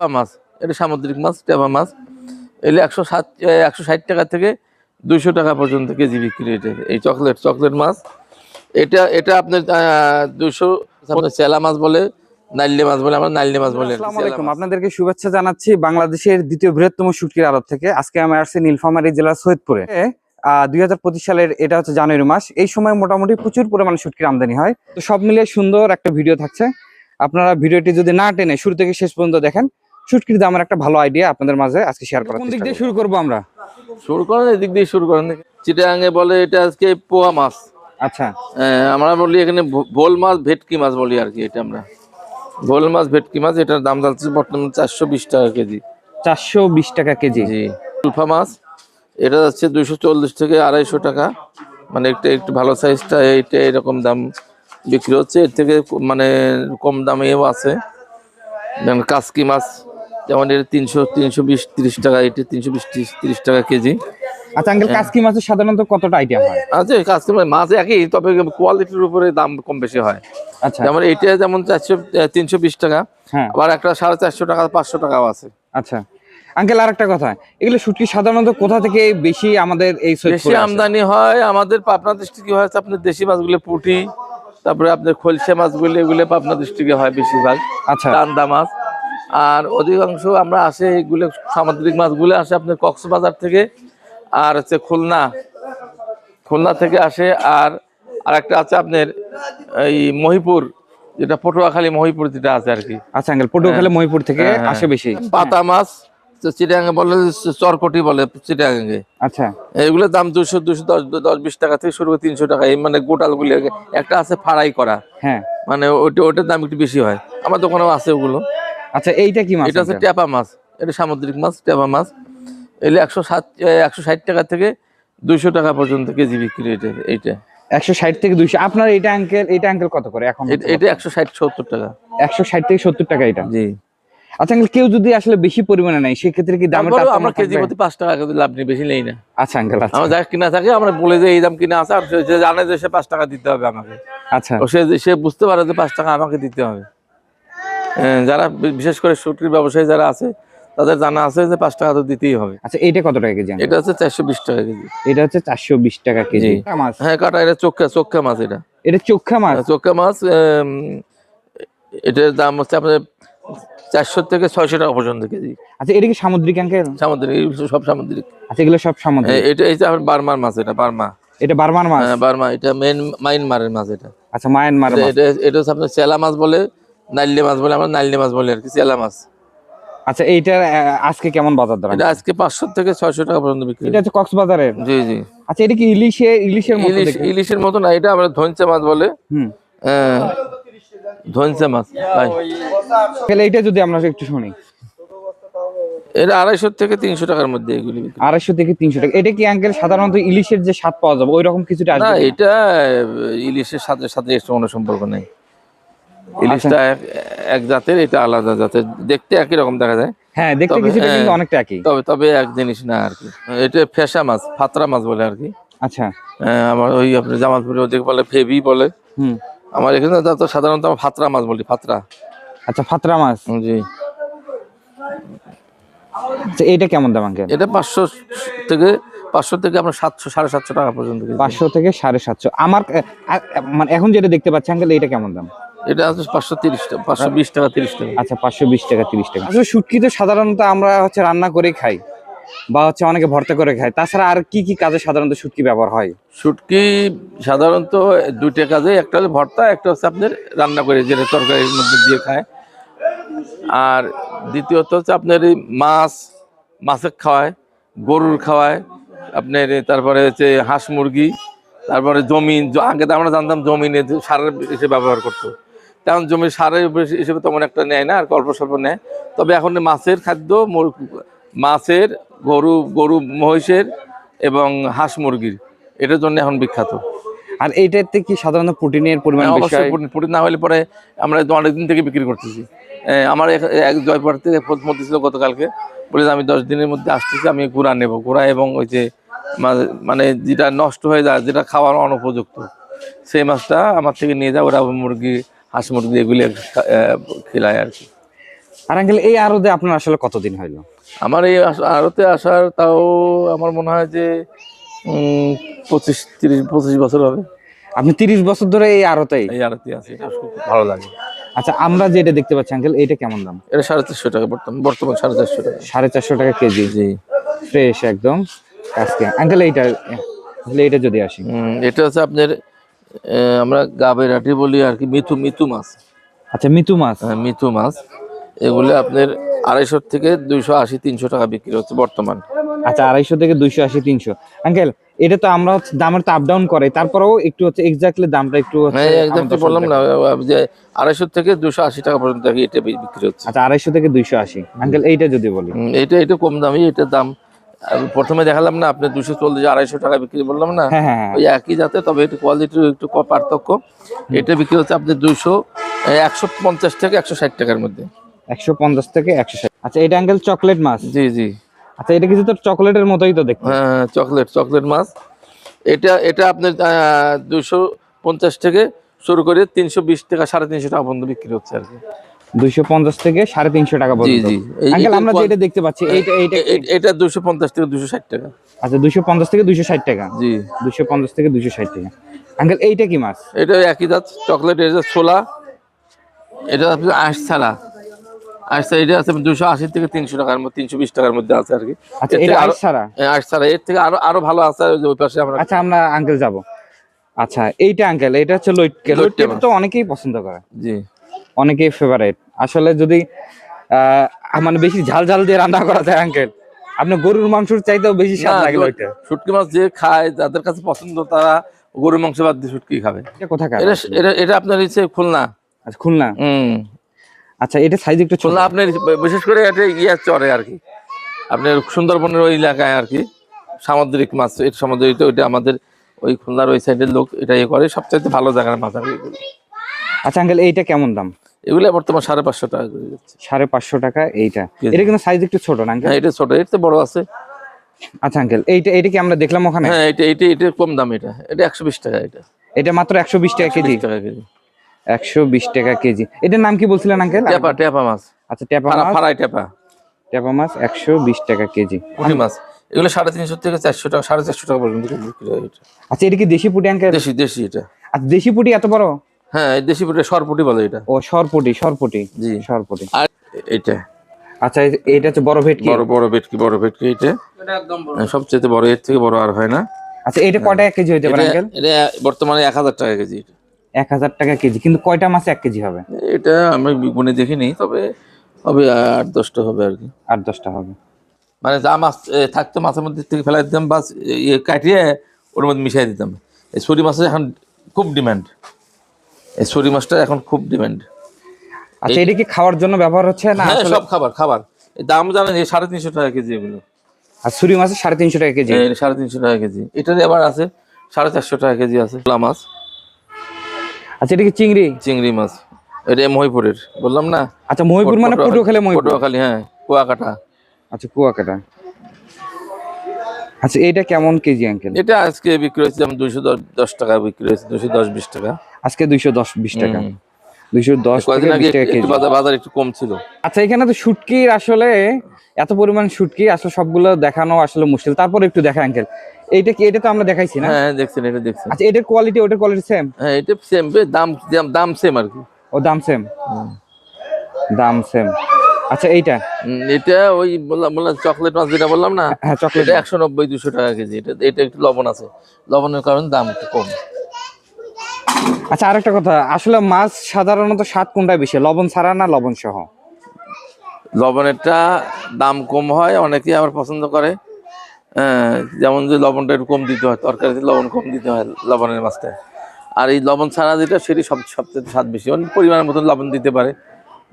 টেপা মাছ, এটা সামুদ্রিক মাছ, টেপা মাছ। এলে একশো সাত একশো ষাট টাকা থেকে দুইশো টাকা পর্যন্ত কেজি বিক্রি এটা, এই চকলেট চকলেট মাছ। এটা এটা আপনার দুশো চেলা মাছ বলে, নাইলে মাছ বলে আমরা নাইলে মাছ বলে। আপনাদেরকে শুভেচ্ছা জানাচ্ছি বাংলাদেশের দ্বিতীয় বৃহত্তম শুটকির আড়ত থেকে। আজকে আমি আসছি নীলফামারী জেলার সৈয়দপুরে। দুই হাজার পঁচিশ সালের, এটা হচ্ছে জানুয়ারি মাস। এই সময় মোটামুটি প্রচুর পরিমাণে শুটকির আমদানি হয়। তো সব মিলিয়ে সুন্দর একটা ভিডিও থাকছে। আপনারা ভিডিওটি যদি না টেনে শুরু থেকে শেষ পর্যন্ত দেখেন শুটকির দামের একটা ভালো আইডিয়া আপনাদের মাঝে আজকে শেয়ার করার কোন দিক দিয়ে শুরু করব আমরা? শুরু করেন এদিক দিয়ে শুরু করেন। চিটাগাঙে বলে এটা আজকে পোয়া মাছ। আচ্ছা। আমরা বলি এখানে ভোল মাছ ভেটকি মাছ বলি আর কি এটা আমরা। ভোল মাছ ভেটকি মাছ এটার দাম যাচ্ছে বর্তমানে চারশো বিশ টাকা কেজি। চারশো বিশ টাকা কেজি। জি। উলফা মাছ এটা যাচ্ছে দুইশো চল্লিশ থেকে আড়াইশো টাকা। মানে একটা একটু ভালো সাইজটা এইটা এরকম দাম বিক্রি হচ্ছে। এর থেকে মানে কম দামেও আছে। যেমন কাসকি মাছ যেমন এটা তিনশো তিনশো বিশ তিরিশ টাকা এটা তিনশো বিশ তিরিশ তিরিশ টাকা কেজি। আচ্ছা আঙ্কেল মাছের সাধারণত কতটা আইটেম হয়? মাছ একই তবে কোয়ালিটির উপরে দাম কম বেশি হয়। আচ্ছা। যেমন চারশো তিনশো বিশ টাকা হ্যাঁ। আবার একটা সাড়ে চারশো টাকা পাঁচশো টাকাও আছে। আচ্ছা। আঙ্কেল আর একটা কথা এগুলো শুটকি সাধারণত কোথা থেকে বেশি আমাদের এই বেশি আমদানি হয় আমাদের পাবনা ডিস্ট্রিক্টে হয় আপনার দেশি মাছগুলো পুঁটি তারপরে আপনার খলসে মাছগুলো এগুলো পাবনা ডিস্ট্রিক্টে হয় বেশিরভাগ। আচ্ছা। কান্দা মাছ। আর অধিকাংশ আমরা আসে এগুলো সামুদ্রিক মাছগুলো আসে আপনার কক্সবাজার থেকে আর হচ্ছে খুলনা। খুলনা থেকে আসে আর আরেকটা আছে আপনার এই মহিপুর যেটা পটুয়াখালী মহিপুর যেটা আছে আর কি। আচ্ছা আঙ্কেল পটুয়াখালী মহিপুর থেকে হ্যাঁ, হ্যাঁ। আসে বেশি। পাতা মাছ চিটাগাঙ্গে বলে চরকটি বলে চিটাগাঙ্গে আচ্ছা। এগুলোর দাম দুশো দুশো দশ দশ বিশ টাকা থেকে শুরু করে তিনশো টাকা। এই মানে গোটালগুলি একটা আছে ফাড়াই করা। হ্যাঁ। মানে ওটা ওটার দাম একটু বেশি হয়। আমার দোকানেও আছে ওগুলো। আচ্ছা এইটা কি মাছ এটা হচ্ছে? ট্যাপা মাছ। এটা সামুদ্রিক মাছ ট্যাপা মাছ। এলে একশো সাত একশো ষাট টাকা থেকে দুইশো টাকা পর্যন্ত কেজি বিক্রি এটা এইটা। একশো ষাট থেকে দুইশো। আপনার এটা আঙ্কেল এটা আঙ্কেল কত করে এখন? এটা- একশো ষাট সত্তর টাকা। একশো ষাট থেকে সত্তর টাকা এটা? জি। আচ্ছা আঙ্কেল কেউ যদি আসলে বেশি পরিমাণে নেয় সেক্ষেত্রে কি তারপরেও আমরা কেজি? প্রতি পাঁচ টাকা লাভ নেই বেশি নেই না। আচ্ছা আঙ্কেল আচ্ছা। আমার যা কিনা থাকে আমরা বলে যে এই দাম কিনা আছে আর সে জানে যে সে পাঁচ টাকা দিতে হবে আমাকে। আচ্ছা। ও সে সে বুঝতে পারে যে পাঁচ টাকা আমাকে দিতে হবে। যারা বিশেষ করে সুটির ব্যবসায়ী যারা আছে তাদের জানা আছে যে পাঁচ টাকা তো দিতেই হবে। আচ্ছা এটা কত টাকা কেজি এটা হচ্ছে চারশো বিশ টাকা কেজি। এটা হচ্ছে চারশো বিশ টাকা কেজি। মাছ? হ্যাঁ কাটা এটা চোখা চোখা মাছ এটা। এটা চোখা মাছ? চোখা মাছ এটার দাম হচ্ছে আপনার চারশো থেকে ছয়শো টাকা পর্যন্ত কেজি। আচ্ছা এটা কি সামুদ্রিক আঙ্কেল? সামুদ্রিক সব সামুদ্রিক। আচ্ছা এগুলো সব সামুদ্রিক? হ্যাঁ, এটা এই যে আপনার বার্মার মাছ এটা বার্মা। এটা বার্মার মাছ? হ্যাঁ, বার্মা এটা মেন মাইনমারের মাছ এটা। আচ্ছা মায়ানমার এটা এটা হচ্ছে আপনার চেলা মাছ বলে নাইলে মাছ বলে আমরা নাইলে মাছ বলি আর কি চেলা মাছ। আচ্ছা এইটার আজকে কেমন বাজার দর এটা আজকে পাঁচশো থেকে ছয়শো টাকা পর্যন্ত বিক্রি এটা হচ্ছে কক্সবাজারের? জি জি। আচ্ছা এটা কি ইলিশে ইলিশের মতো ইলিশ ইলিশের মতো না এটা আমরা ধনচা মাছ বলে। হুম। ধনচা মাছ ভাই তাহলে এইটা যদি আমরা একটু শুনি। এটা আড়াইশো থেকে তিনশো টাকার মধ্যে এগুলি আড়াইশো থেকে তিনশো টাকা। এটা কি আঙ্কেল সাধারণত ইলিশের যে স্বাদ পাওয়া যাবে ওই রকম কিছুটা না এটা ইলিশের সাথে সাথে এর কোনো সম্পর্ক নেই। ইলিশটা এক এক জাতের এটা আলাদা জাতের। দেখতে একই রকম দেখা যায়। হ্যাঁ দেখতে কিছুটা কিন্তু হ্যাঁ। অনেকটা একই। তবে তবে এক জিনিস না আর কি। এটা ফেসা মাছ ফাতরা মাছ বলে আর কি। আচ্ছা। আমার ওই আপনার জামালপুরে ওদিকে বলে ফেবি বলে। হুম। আমার এখানে তো সাধারণত আমরা ফাতরা মাছ বলি ফাতরা। আচ্ছা ফাতরা মাছ। জি। আচ্ছা এইটা কেমন দাম আঙ্কেল? এটা পাঁচশো থেকে পাঁচশো থেকে আমরা সাতশো সাড়ে সাতশো টাকা পর্যন্ত। পাঁচশো থেকে সাড়ে সাতশো। আমার মানে এখন যেটা দেখতে পাচ্ছি আঙ্কেল এইটা কেমন দাম? এটা আছে পাঁচশো তিরিশ টাকা পাঁচশো বিশ টাকা তিরিশ টাকা। আচ্ছা পাঁচশো বিশ টাকা তিরিশ টাকা। আসলে শুটকি তো সাধারণত আমরা হচ্ছে রান্না করে খাই বা হচ্ছে অনেকে ভর্তা করে খাই তাছাড়া আর কি কি কাজে সাধারণত শুটকি ব্যবহার হয়? শুটকি সাধারণত দুইটা কাজে একটা হচ্ছে ভর্তা একটা হচ্ছে আপনার রান্না করে যেটা তরকারির মধ্যে দিয়ে খায়। আর দ্বিতীয়ত হচ্ছে আপনার এই মাছ মাছের খাওয়ায় গরুর খাওয়ায় আপনার তারপরে হচ্ছে হাঁস মুরগি তারপরে জমিন আগে তো আমরা জানতাম জমিনে সারের হিসেবে ব্যবহার করতো। তেমন জমির সারের হিসেবে তেমন একটা নেয় না আর অল্প স্বল্প নেয়। তবে এখন মাছের খাদ্য মাছের গরু গরু মহিষের এবং হাঁস মুরগির এটার জন্য এখন বিখ্যাত। আর এইটাতে কি সাধারণত প্রোটিনের পরিমাণ হ্যাঁ, অবশ্যই প্রোটিন- না হলে পরে আমরা অনেকদিন থেকে বিক্রি করতেছি। আমার এক- জয়পুর থেকে ফোন ছিল গতকালকে বলে আমি দশ দিনের মধ্যে আসতেছি আমি গুড়া নেব। গুড়া এবং ওই যে মানে যেটা নষ্ট হয়ে যায় যেটা খাওয়ার অনুপযুক্ত সেই মাছটা আমার থেকে নিয়ে যায় ওরা মুরগি হাঁস মুরগি এগুলি খেলায় আর কি। আর আঙ্কেল এই আরদে আপনার আসলে কতদিন হইল? আমার এই আড়তে আসার তাও আমার মনে হয় যে পঁচিশ তিরিশ পঁচিশ বছর হবে। আপনি তিরিশ বছর ধরে এই আড়তেই? এই আড়তে আছে এটা খুব ভালো লাগে। আচ্ছা আমরা যেটা দেখতে পাচ্ছি আঙ্কেল এইটা কেমন দাম? এটা সাড়ে চারশো টাকা বর্তমান বর্তমান সাড়ে চারশো টাকা। সাড়ে চারশো টাকা কেজি। জি। ফ্রেশ একদম। আজকে আঙ্কেল এইটা এইটা যদি আসি। এটা হচ্ছে আপনার আমরা গাবের আটি বলি আর কি মিথু মিথু মাছ। আচ্ছা মিথু মাছ। হ্যাঁ, মিথু মাছ। এগুলো আপনার আড়াইশো থেকে দুইশো আশি তিনশো টাকা বিক্রি হচ্ছে বর্তমান। আচ্ছা আড়াইশো থেকে দুইশো আশি তিনশো। আঙ্কেল এটা তো আমরা হচ্ছে দামের তো আপ ডাউন করে তারপরেও একটু হচ্ছে এক্স্যাক্টলি দামটা একটু হচ্ছে হ্যাঁ বললাম না যে আড়াইশো থেকে দুশো আশি টাকা পর্যন্ত এটা বিক্রি হচ্ছে। আচ্ছা আড়াইশো থেকে দুইশো আশি। আঙ্কেল এইটা যদি বলি। এটা এটা কম দামি এটার দাম প্রথমে দেখালাম না আপনি দুশো চল্লিশ আড়াইশো টাকা বিক্রি বললাম না? হ্যাঁ হ্যাঁ হ্যাঁ। ওই একই জাতে তবে একটু কোয়ালিটির একটু পার্থক্য। এটা বিক্রি হচ্ছে আপনার দুশো একশো পঞ্চাশ থেকে একশো ষাট টাকার মধ্যে। একশো পঞ্চাশ থেকে একশো ষাট। আচ্ছা এটা আঙ্কেল চকলেট মাছ? জি জি। আচ্ছা এটা কিছু তো চকলেটের মতোই তো দেখতে। হ্যাঁ চকলেট চকলেট মাছ। এটা এটা আপনার দুশো পঞ্চাশ থেকে শুরু করে তিনশো বিশ টাকা সাড়ে তিনশো টাকা পর্যন্ত বিক্রি হচ্ছে আর কি। দুইশো পঞ্চাশ থেকে সাড়ে তিনশো টাকা জি পর্যন্ত। জি। এই- আঙ্কেল আমরা যেটা দেখতে পাচ্ছি এইটা এইটা এটা দুশো পঞ্চাশ থেকে দুশো ষাট টাকা। আচ্ছা দুইশো পঞ্চাশ থেকে দুইশো ষাট টাকা। জি। দুইশো পঞ্চাশ থেকে দুইশো ষাট টাকা। আঙ্কেল এইটা কি মাছ? এটা একই জাত চকলেট এটা ছোলা। এটা আপনার আঁশ ছাড়া। আঁশ ছাড়া এটা আছে দুশো আশি থেকে তিনশো টাকার মধ্যে তিনশো বিশ টাকার মধ্যে আছে আর কি। আচ্ছা এটা আরো- ছাড়া? হ্যাঁ, আঁশ ছাড়া। এর থেকে আরও আরও ভালো আছে ওই পাশে আমরা আচ্ছা আমরা আঙ্কেল যাব। আচ্ছা এইটা আঙ্কেল এটা হচ্ছে লইটকে লইট্টে লইটকে তো অনেকেই পছন্দ করে। জি। অনেকেই ফেভারেট আসলে যদি মানে বেশি ঝাল ঝাল দিয়ে রান্না করা যায় আঙ্কেল আপনি গরুর মাংসের চাইতেও বেশি স্বাদ লাগে ওইটা। শুটকি মাছ যে খায় যাদের কাছে পছন্দ তারা গরুর মাংস বাদ দিয়ে শুটকি খাবে। এটা এটা এটা এটা আপনার হচ্ছে খুলনা। আচ্ছা খুলনা? হুম। আচ্ছা এটা সাইজ একটু খুলনা আপনার বিশেষ করে এটা ইয়ে চরে আর কি। আপনার সুন্দরবনের ওই এলাকায় আর কি। সামুদ্রিক মাছ এটা সামুদ্রিক ওইটা আমাদের ওই খুলনার ওই সাইডের লোক এটা ইয়ে করে। সবচাইতে ভালো জায়গার মাছ আর কি। আচ্ছা আঙ্কেল এইটা কেমন দাম? এগুলো বর্তমান সাড়ে পাঁচশো টাকা করে যাচ্ছে। সাড়ে পাঁচশো টাকা এইটা। এটা কিন্তু সাইজ একটু ছোট না হ্যাঁ এটা ছোট তো বড় আছে। আচ্ছা আঙ্কেল এইটা এটা কি আমরা দেখলাম ওখানে? হ্যাঁ এটা এটা এটা কম দাম এটা। এটা একশো বিশ টাকা এটা। এটা মাত্র একশো বিশ টাকা কেজি? টাকা কেজি। একশো বিশ টাকা কেজি। এটার নাম কি বলছিলেন আঙ্কেল টেপা টেপা মাছ। আচ্ছা ট্যাপা মাছ। ফারাই টেপা ট্যাপা মাছ একশো বিশ টাকা কেজি। পুঁটি মাছ। এগুলো সাড়ে তিনশো থেকে চারশো টাকা সাড়ে চারশো টাকা পর্যন্ত বিক্রি হয় আচ্ছা এটা কি দেশি পুটি আঙ্কেল দেশি দেশি এটা। আচ্ছা দেশি পুটি এত বড়? হ্যাঁ দেশি পুটি সরপুটি বলে এটা। ও সরপুটি সরপুটি জি। সরপুটি। আর এইটা? আচ্ছা এইটা হচ্ছে বড় ভেটকি? বড় বড় ভেটকি বড় ভেটকি এটা হ্যাঁ, সবচেয়ে বড় এর থেকে বড় আর হয় না। আচ্ছা এটা কয়টা এক কেজি হইতে পারে এটা আঙ্কেল? এটা বর্তমানে এক হাজার টাকা কেজি এক হাজার টাকা কেজি কিন্তু কয়টা মাছ এক কেজি হবে? এটা আমি গুনে দেখিনি তবে হবে আট দশটা হবে আর কি। আট দশটা হবে। মানে যা মাছ থাকতো মাছের মধ্যে থেকে ফেলাই দিতাম বাস ইয়ে কাটিয়ে ওর মধ্যে মিশাই দিতাম। এই সরি মাছের এখন খুব ডিমান্ড। এই সরি মাছটা এখন খুব ডিমান্ড আচ্ছা এটা কি খাওয়ার জন্য ব্যবহার হচ্ছে না হ্যাঁ সব খাবার খাবার। এই দাম জানেন এই সাড়ে তিনশো টাকা কেজি এগুলো। আর ছুরি মাছের সাড়ে তিনশো টাকা কেজি? সাড়ে তিনশো টাকা কেজি। এটার আবার আছে সাড়ে চারশো টাকা কেজি আছে মাছ। আচ্ছা এটা কি চিংড়ি? চিংড়ি মাছ। এটা মহিপুরের বললাম না? আচ্ছা মহিপুর মানে পুটো খেলে মহিপুর। পটুয়াখালী হ্যাঁ কুয়াকাটা। আচ্ছা কুয়াকাটা। আচ্ছা এটা কেমন কেজি আঙ্কেল? এটা আজকে বিক্রি হয়েছে যেমন দুইশো দশ টাকা বিক্রি হয়েছে দুশো দশ বিশ টাকা। আজকে দুইশো দশ বিশ টাকা। দুইশো দশ বাজার বাজার একটু কম ছিল। আচ্ছা এখানে তো শুটকির আসলে এত পরিমাণ শুটকি আসলে সবগুলো দেখানো আসলে মুশকিল। তারপর একটু দেখা আঙ্কেল। এইটা কি এটা তো আমরা দেখাইছি না? হ্যাঁ দেখছেন এটা দেখছেন। আচ্ছা এটার কোয়ালিটি ওটার কোয়ালিটি সেম হ্যাঁ এটা সেম দাম- দাম সেম আর কি। ও দাম সেম দাম সেম আচ্ছা এইটা? এটা ওই বললাম বললাম চকলেট মাছ যেটা বললাম না হ্যাঁ চকলেট একশো নব্বই দুশো টাকা কেজি। এটা এটা একটু লবণ আছে। লবণের কারণে দাম একটু কম। আচ্ছা আরেকটা কথা। আসলে মাছ সাধারণত স্বাদ কোনটা বেশি? লবণ ছাড়া না লবণ সহ? লবণেরটা দাম কম হয় অনেকেই আবার পছন্দ করে। যেমন যে লবণটা একটু কম দিতে হয় তরকারিতে লবণ কম দিতে হয় লবণের মাছটা আর এই লবণ ছাড়া যেটা সেটি সব সবচেয়ে স্বাদ বেশি। অনেক পরিমাণের মতো লবণ দিতে পারে।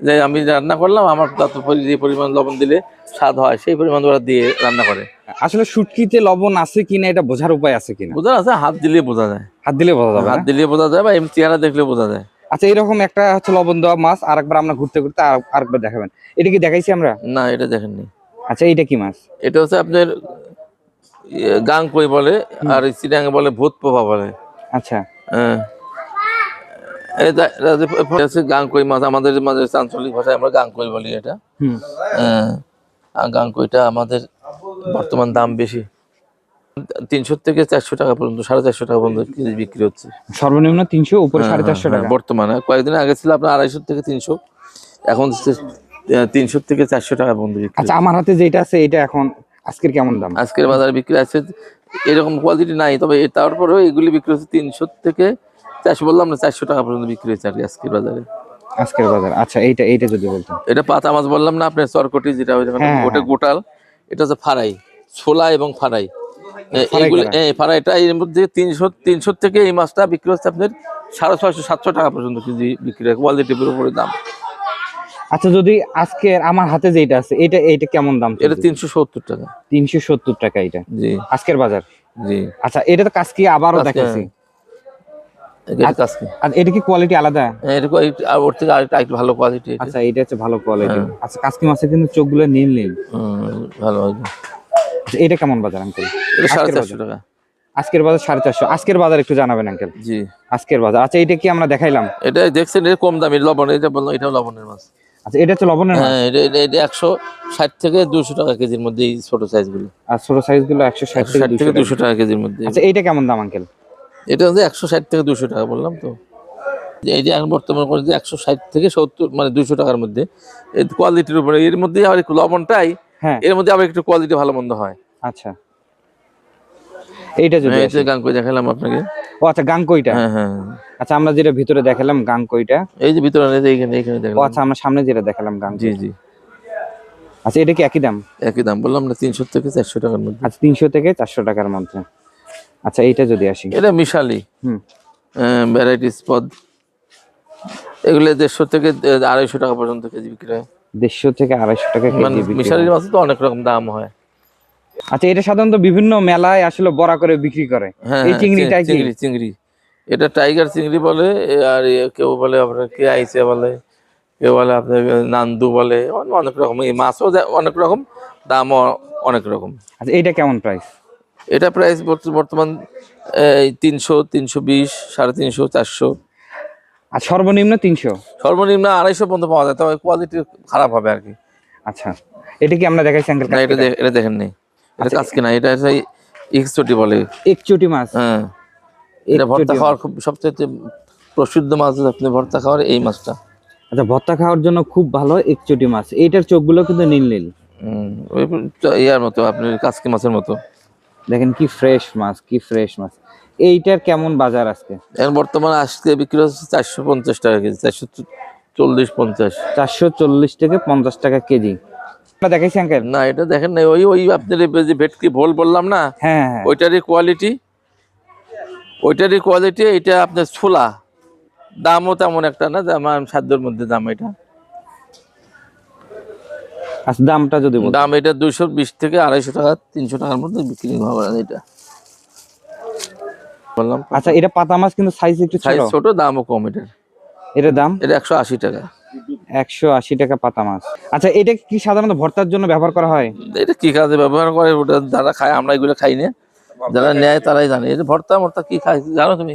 যে আমি রান্না করলাম আমার পরি- যে পরিমাণ লবণ দিলে স্বাদ হয় সেই পরিমাণ ওরা দিয়ে রান্না করে। আসলে শুটকিতে লবণ আছে কিনা এটা বোঝার উপায় আছে কিনা? বোঝা আছে হাত দিলে বোঝা যায়। হাত দিলে বোঝা যাবে হাত দিলে বোঝা যায় বা এমনি চেহারা দেখলে বোঝা যায়। আচ্ছা এরকম একটা হচ্ছে লবণ দেওয়া মাছ আর একবার আমরা ঘুরতে ঘুরতে আর- আরেকবার দেখাবেন। এটা কি দেখাইছি আমরা? না এটা দেখেননি। আচ্ছা এটা কি মাছ? এটা হচ্ছে আপনার গাং কই বলে আর চিটাঙ্গে বলে ভূত পোপা বলে। আচ্ছা। হ্যাঁ। এটা হচ্ছে গাঙ্কই মাছ আমাদের মাঝে আঞ্চলিক ভাষায় আমরা গাঙ্কই বলি এটা। হ্যাঁ, আর গাঙ্কইটা আমাদের বর্তমান দাম বেশি। তিনশো থেকে চারশো টাকা পর্যন্ত সাড়ে চারশো টাকা পর্যন্ত কেজি বিক্রি হচ্ছে। সর্বনিম্ন তিনশো উপরে হ্যাঁ, সাড়ে চারশো হ্যাঁ, টাকা। বর্তমানে। কয়েকদিন আগে ছিল আপনার আড়াইশো থেকে তিনশো এখন তিনশো থেকে চারশো টাকা পর্যন্ত বিক্রি আচ্ছা আমার হাতে যেটা আছে এটা এখন আজকের কেমন দাম? আজকের বাজারে বিক্রি আছে এরকম কোয়ালিটি নাই তবে তারপরেও এগুলি বিক্রি হচ্ছে তিনশো থেকে চারশো বললাম না চারশো টাকা পর্যন্ত বিক্রি হচ্ছে আর আজকের বাজারে। আজকের বাজার। আচ্ছা এইটা এইটা যদি বলতেন। এটা পাতা মাছ বললাম না আপনার চরকটি যেটা দেখেন, হ্যাঁ, ওটা হ্যাঁ। গোটাল এটা হচ্ছে ফারাই ছোলা এবং ফারাই। এর মধ্যে তিনশো তিনশো থেকে এই মাছটা বিক্রি হচ্ছে আপনার সাড়ে ছয়শো সাতশো টাকা পর্যন্ত কেজি বিক্রি হয় কোয়ালিটির উপরে দাম। আচ্ছা যদি আমার হাতে যেটা আছে এটা এইটা কেমন দাম এটা তিনশো সত্তর টাকা। তিনশো সত্তর টাকা এটা জি। আজকের বাজার? জি। আচ্ছা এটা তো আবারও দেখাচ্ছি? আর এটা কি কোয়ালিটি আলাদা? হ্যাঁ, এটা আর ওর থেকে আরেকটা আরেকটু ভালো কোয়ালিটি আচ্ছা এটা হচ্ছে ভালো কোয়ালিটি হ্যাঁ। আচ্ছা কাজকি মাছের কিন্তু চোখগুলো নীল নীল। ভালো আচ্ছা এটা কেমন বাজার আঙ্কেল সাড়ে আজকের চারশো টাকা। আজকের বাজার সাড়ে চারশো। আজকের বাজার একটু জানাবেন আঙ্কেল জি। আজকের বাজার। আচ্ছা এটা কি আমরা দেখাইলাম? এটা দেখছেন এটা কম দামি লবণ এটা বললাম এটাও লবণের মাছ। আচ্ছা এটা হচ্ছে লবণের হ্যাঁ এটা এটা- একশো ষাট থেকে দুশো টাকা কেজির মধ্যে এই ছোট সাইজগুলো। আর ছোট সাইজগুলো একশো ষাট থেকে দুশো টাকা। কেজির মধ্যে। আচ্ছা এইটা কেমন দাম আঙ্কেল এটা হচ্ছে একশো ষাট থেকে দুশো টাকা বললাম তো। যে এই যে এখন বর্তমান করে যে একশো ষাট থেকে সত্তর মানে দুশো টাকার মধ্যে। এই কোয়ালিটির উপরে এর মধ্যে আবার একটু লবণটাই হ্যাঁ। এর মধ্যে আবার একটু কোয়ালিটি ভালো মন্দ হয়। আচ্ছা। এইটা যদি হ্যাঁ, দেখালাম আপনাকে। ও আচ্ছা গাঙ্কইটা হ্যাঁ হ্যাঁ আচ্ছা আমরা যেটা ভিতরে দেখালাম গাঙ্কইটা এই যে ভিতরে এই এইখানে ও আচ্ছা আমরা সামনে যেটা দেখালাম গাঙ্ক জি জি। আচ্ছা এটা কি একই দাম? একই দাম বললাম না তিনশো থেকে চারশো টাকার মধ্যে। আচ্ছা তিনশো থেকে চারশো টাকার মধ্যে। আচ্ছা এইটা যদি আসি। এটা মিশালি। হুম। ভ্যারাইটিস পদ। এগুলো দেড়শো থেকে আড়াইশো টাকা পর্যন্ত কেজি বিক্রি হয়। দেড়শো থেকে আড়াইশো টাকা মানে কেজি মিশালির মাছ তো অনেক রকম দাম হয়। আচ্ছা এটা সাধারণত বিভিন্ন মেলায় আসলে বড়া করে বিক্রি করে। হ্যাঁ এই হ্যাঁ, চিংড়িটা চিংড়ি চিংড়ি এটা টাইগার চিংড়ি বলে আর কেউ বলে আপনার কে আইসে বলে কেউ বলে আপনার নান্দু বলে অনেক রকম। এই মাছও অনেক রকম দামও অনেক রকম। আচ্ছা এইটা কেমন প্রাইস এটা প্রাইস বর্তমান এই তিনশো তিনশো বিশ সাড়ে তিনশো চারশো। আর সর্বনিম্ন তিনশো? সর্বনিম্ন আড়াইশো পর্যন্ত পাওয়া যায় তবে কোয়ালিটি খারাপ হবে আর কি। আচ্ছা। এটা কি আমরা দেখাইছি আঙ্কেল না এটা এটা দেখেন নেই এটা আচ্ছা, কাজকে না এটা সেই ইক্সটি বলে। একচুটি মাছ? হ্যাঁ। এটা ভর্তা খাওয়ার খুব সবচেয়ে প্রসিদ্ধ মাছ আপনি ভর্তা খাওয়ার এই মাছটা। আচ্ছা ভর্তা খাওয়ার জন্য খুব ভালো একচুটি মাছ। এইটার চোখগুলো কিন্তু নীল নীল। ইয়ার মতো আপনি কাসকি মাছের মতো। দেখেন কি ফ্রেশ মাছ কি ফ্রেশ মাছ। এইটার কেমন বাজার আজকে? এখন বর্তমানে আজকে বিক্রি হচ্ছে চারশো পঞ্চাশ টাকা কেজি চারশো চল্লিশ পঞ্চাশ। চারশো চল্লিশ থেকে পঞ্চাশ টাকা কেজি। দেখাইছি আঙ্কেল না এটা দেখেন না ওই ওই আপনার যে ভেটকি ভোল বললাম না হ্যাঁ হ্যাঁ ওইটারই কোয়ালিটি ওইটারই কোয়ালিটি এটা আপনার ছোলা। দামও তেমন একটা না আমার সাধ্যের মধ্যে দাম এটা। আচ্ছা দামটা যদি দাম এটা দুইশো বিশ থেকে আড়াইশো টাকা তিনশো টাকার মধ্যে বিক্রি হবে এটা। বললাম আচ্ছা এটা পাতা মাছ কিন্তু সাইজ একটু ছোট। সাইজ ছোট দামও কম এটার। এটার দাম? এটা একশো আশি টাকা। একশো আশি টাকা পাতা মাছ। আচ্ছা এটা কি সাধারণত ভর্তার জন্য ব্যবহার করা হয়? এটা কি কাজে ব্যবহার করে? ওটা যারা খায় আমরা এগুলো খাই না। যারা নেয় তারাই জানে। এটা ভর্তা মর্তা কি খায় জানো তুমি?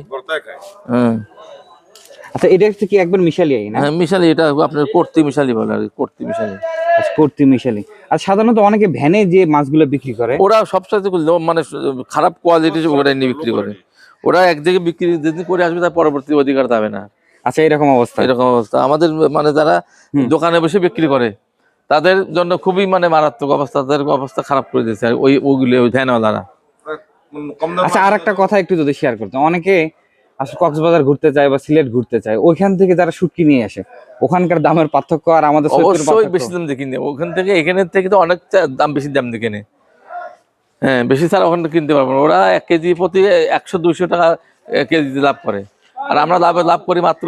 হ্যাঁ। আচ্ছা এটা হচ্ছে কি একবার মিশালি না? হ্যাঁ মিশালি এটা আপনার কর্তি মিশালি বলে আর কর্তি মিশালি। আচ্ছা কর্তি মিশালি। আর সাধারণত অনেকে ভ্যানে যে মাছগুলো বিক্রি করে ওরা সবসাথে মানে খারাপ কোয়ালিটি ওরা নিয়ে বিক্রি করে। ওরা এক জায়গায় বিক্রি যেদিন করে আসবে তার পরবর্তী অধিকার পাবে না। আচ্ছা এরকম অবস্থা। এরকম অবস্থা। আমাদের মানে যারা দোকানে বসে বিক্রি করে তাদের জন্য খুবই মানে মারাত্মক অবস্থা তাদের অবস্থা খারাপ করে দিয়েছে। আর ওই ওগুলি ওই ভ্যানওয়ালারা। আচ্ছা আর একটা কথা একটু যদি শেয়ার করতে অনেকে আসলে কক্সবাজার ঘুরতে চায় বা সিলেট ঘুরতে চায় ওইখান থেকে যারা শুটকি নিয়ে আসে ওখানকার দামের পার্থক্য আর আমাদের অবশ্যই বেশি দাম দেখি ওখান থেকে এখানের থেকে তো অনেক দাম বেশি দাম দেখে নে হ্যাঁ বেশি ছাড়া ওখানে কিনতে পারব না। ওরা এক কেজি প্রতি একশো দুইশো টাকা কেজিতে লাভ করে। আর আমরা লাভে লাভ করি মাত্র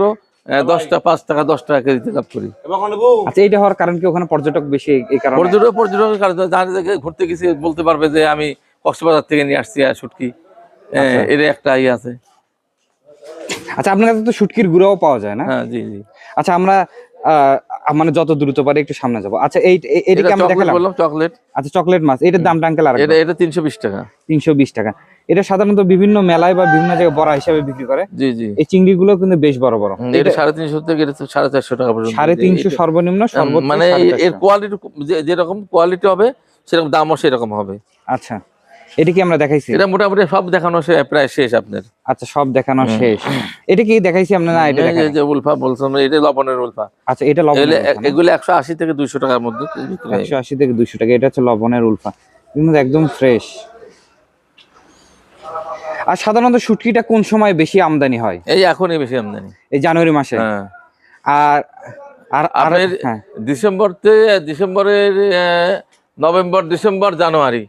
দশটা পাঁচ টাকা দশ টাকা কেজিতে লাভ করি। আচ্ছা এইটা হওয়ার কারণ কি ওখানে পর্যটক বেশি এই- কারণে? পর্যটক পর্যটকের কারণে যারা ঘুরতে গেছি বলতে পারবে যে আমি কক্সবাজার থেকে নিয়ে আসছি আর শুটকি হ্যাঁ, এর একটা ইয়ে আছে। আচ্ছা আপনার কাছে তো শুটকির গুঁড়াও পাওয়া যায় না? হ্যাঁ জি জি। আচ্ছা আমরা মানে যত দ্রুত পারে একটু সামনে যাব। আচ্ছা এই এটা এটাকে আমি দেখালাম? বললাম চকলেট আচ্ছা চকলেট মাছ। এটার দামটা আঙ্কেল আর এটা এটা তিনশো বিশ টাকা। তিনশো বিশ টাকা। এটা সাধারণত বিভিন্ন মেলায় বা বিভিন্ন জায়গায় বড়া হিসাবে বিক্রি করে। জি জি। এই চিংড়িগুলো কিন্তু বেশ বড় বড়। এটা সাড়ে তিনশো থেকে এটা তো সাড়ে চারশো টাকা পর্যন্ত। সাড়ে তিনশো এটা- সর্বনিম্ন সর্বোচ্চ মানে এর-। কোয়ালিটি যেরকম কোয়ালিটি হবে সেরকম দামও সেরকম হবে। আচ্ছা। এটা কি আমরা দেখাইছি? এটা মোটামুটি সব দেখানো প্রায় শেষ আপনার। আচ্ছা সব দেখানো শেষ। এটা কি দেখাইছি আমরা না এটা এই যে- উলফা বলছেন এটা লবণের উলফা। আচ্ছা এটা লবণের এগুলো উলফা না? এগুলো একশো আশি থেকে দুইশো টাকার মধ্যে বিক্রি হয়। একশো আশি থেকে দুশো টাকা এটা হচ্ছে লবণের উলফা। কিন্তু একদম ফ্রেশ আর সাধারণত শুটকিটা কোন সময় বেশি আমদানি হয়? এই এখনই বেশি আমদানি। এই জানুয়ারি মাসে? হ্যাঁ। আর আর আর হ্যাঁ। ডিসেম্বর ডিসেম্বরের নভেম্বর ডিসেম্বর জানুয়ারি।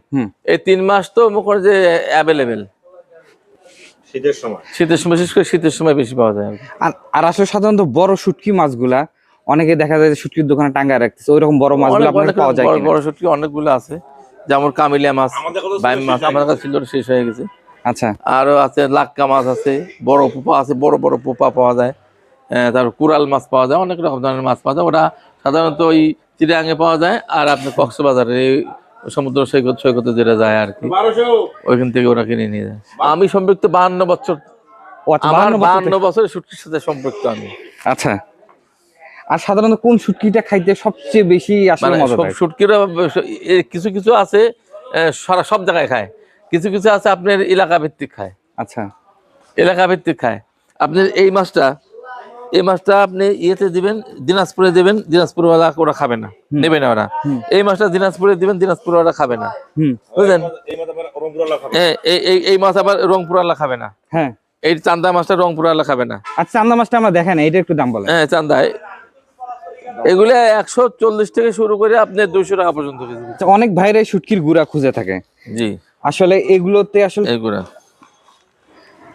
এই তিন মাস তো মনে করেন যে অ্যাভেলেবেল শীতের সময়। শীতের সময় বিশেষ করে শীতের সময় বেশি পাওয়া যায় আর কি। আর আর আসলে সাধারণত বড় শুটকি মাছগুলা অনেকে দেখা যায় যে শুটকির দোকানে টাঙ্গায় রাখতেছে ওই রকম বড় মাছগুলো আপনাদের পাওয়া যায় বড় শুটকি অনেকগুলো আছে যেমন কামিলিয়া মাছ বাইম মাছ শেষ আমার কাছে ছিল শেষ হয়ে গেছে। আচ্ছা। আরও আছে লাক্কা মাছ আছে বড় পোপা আছে বড় বড় পোপা পাওয়া যায়। আহ, তারপর কুরাল মাছ পাওয়া যায় অনেক রকম ধরনের মাছ পাওয়া যায়। ওটা সাধারণত ওই চিটাঙে পাওয়া যায় আর আপনার কক্সবাজারে এই সমুদ্র সৈকত সৈকতে যেটা যায় আর কি ওইখান থেকে ওরা কিনে নিয়ে যায়। আমি সম্পৃক্ত বাহান্ন বছর ও আচ্ছা, আমার বাহান্ন বছরের ছুটির সাথে সম্পৃক্ত আমি। আচ্ছা। আর সাধারণত কোন শুটকিটা খাইতে সবচেয়ে বেশি আসলে মানে মজা সব দেয় কিছু কিছু আছে আহ, সারা সব জায়গায় খায়। কিছু কিছু আছে আপনার এলাকা ভিত্তিক খায়। আচ্ছা। এলাকা ভিত্তিক খায়। আপনি এই মাছটা এই মাছটা আপনি ইয়েতে দিবেন দিনাজপুরে দিবেন দিনাজপুর ওরা ওরা খাবে না নেবে না ওরা। এই মাছটা দিনাজপুরে দিবেন দিনাজপুর ওরা খাবে না। বুঝলেন? এই মতো আবার রংপুরওয়ালা খাবে। এ- এই- মাছ আবার রংপুর আলা খাবে না। হ্যাঁ। এই চান্দা মাছটা রংপুর আলা খাবে না। আর চান্দা মাছটা আমরা দেখেন এটা একটু দাম বলেন। হ্যাঁ চান্দায় এগুলো একশো চল্লিশ থেকে শুরু করে আপনি দুইশো টাকা পর্যন্ত আচ্ছা, অনেক ভাইরা এই শুটকির গুড়া খুঁজে থাকে। জি। আসলে এগুলোতে আসলে এগুলা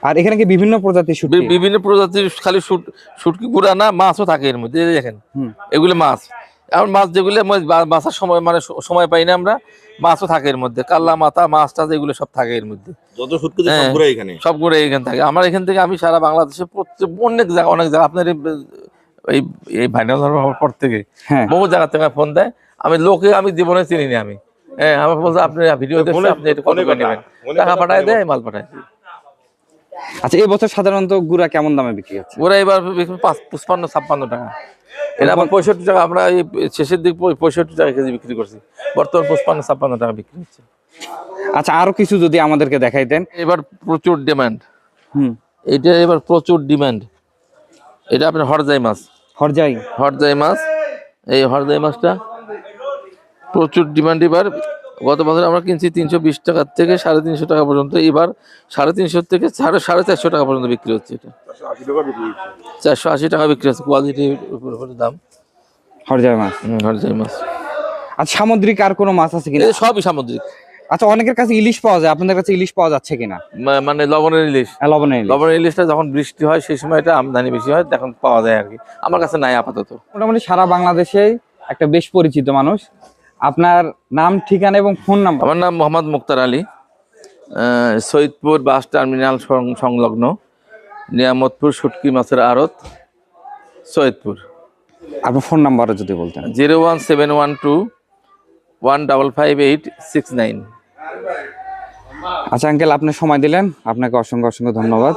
আর এখানে কি বিভিন্ন প্রজাতির শুটকি? বিভিন্ন প্রজাতির খালি শুট শুটকি গুঁড়া না মাছও থাকে এর মধ্যে দেখেন। এগুলো মাছ। এখন মাছ যেগুলো আমরা বা- বাছার সময় মানে সময় পাই না আমরা মাছও থাকে এর মধ্যে। কাল্লা মাথা মাছ টাছ এগুলো সব থাকে এর মধ্যে। যত সব হ্যাঁ। ঘুরে এখানে। সব করে এখান থেকে। আমার এখান থেকে আমি সারা বাংলাদেশে প্রত্যেক অনেক জায়গা অনেক জায়গা। আপনার এই- এই ভাইরাল হওয়ার পর থেকে হ্যাঁ। বহু জায়গা থেকে ফোন দেয়। আমি লোকে আমি জীবনে চিনি না আমি। হ্যাঁ আমার বলছে আপনি ভিডিও দেখছেন আপনি এটা টাকা পাঠায় দেয় মাল পাঠায়। আচ্ছা এই বছর সাধারণত গুড়া কেমন দামে বিক্রি হচ্ছে? গুড়া এবার পঁচপান্ন ছাপ্পান্ন টাকা। এটা আবার পঁয়ষট্টি টাকা আমরা এই শেষের দিক পঁয়ষট্টি টাকা কেজি বিক্রি করছি। বর্তমান পঁচপান্ন ছাপ্পান্ন টাকা বিক্রি হচ্ছে। আচ্ছা আরও কিছু যদি আমাদেরকে দেখাইতেন এবার প্রচুর ডিমান্ড। হুম। এটা এবার প্রচুর ডিমান্ড। এটা আপনার হরজাই মাছ। হরজাই? হরজাই মাছ। এই হরজাই মাছটা প্রচুর ডিমান্ড এবার। গত বছর আমরা কিনছি তিনশো বিশ টাকার থেকে সাড়ে তিনশো টাকা পর্যন্ত। এবার সাড়ে তিনশো থেকে সাড়ে সাড়ে চারশো টাকা পর্যন্ত বিক্রি হচ্ছে এটা। চারশো আশি টাকা বিক্রি হচ্ছে কোয়ালিটির উপর দাম। হরজাই মাছ। হরজাই মাছ। আচ্ছা সামুদ্রিক আর কোনো মাছ আছে কিনা? সবই সামুদ্রিক। আচ্ছা অনেকের কাছে ইলিশ পাওয়া যায় আপনাদের কাছে ইলিশ পাওয়া যাচ্ছে কিনা? মানে লবণের ইলিশ। হ্যাঁ, লবণের ইলিশ। লবণের ইলিশটা যখন বৃষ্টি হয় সেই সময় এটা আমদানি বেশি হয় তখন পাওয়া যায় আর কি। আমার কাছে নাই আপাতত। মোটামুটি সারা বাংলাদেশে একটা বেশ পরিচিত মানুষ। আপনার নাম ঠিকানা এবং ফোন নাম্বার? আমার নাম মোহাম্মদ মুক্তার আলী সৈয়দপুর বাস টার্মিনাল সংলগ্ন নিয়ামতপুর শুটকি মাছের আড়ত সৈয়দপুর। আপনার ফোন নাম্বারও যদি বলতেন। Zero one seven one two one double five eight six nine. আচ্ছা আঙ্কেল আপনি সময় দিলেন। আপনাকে অসংখ্য অসংখ্য ধন্যবাদ।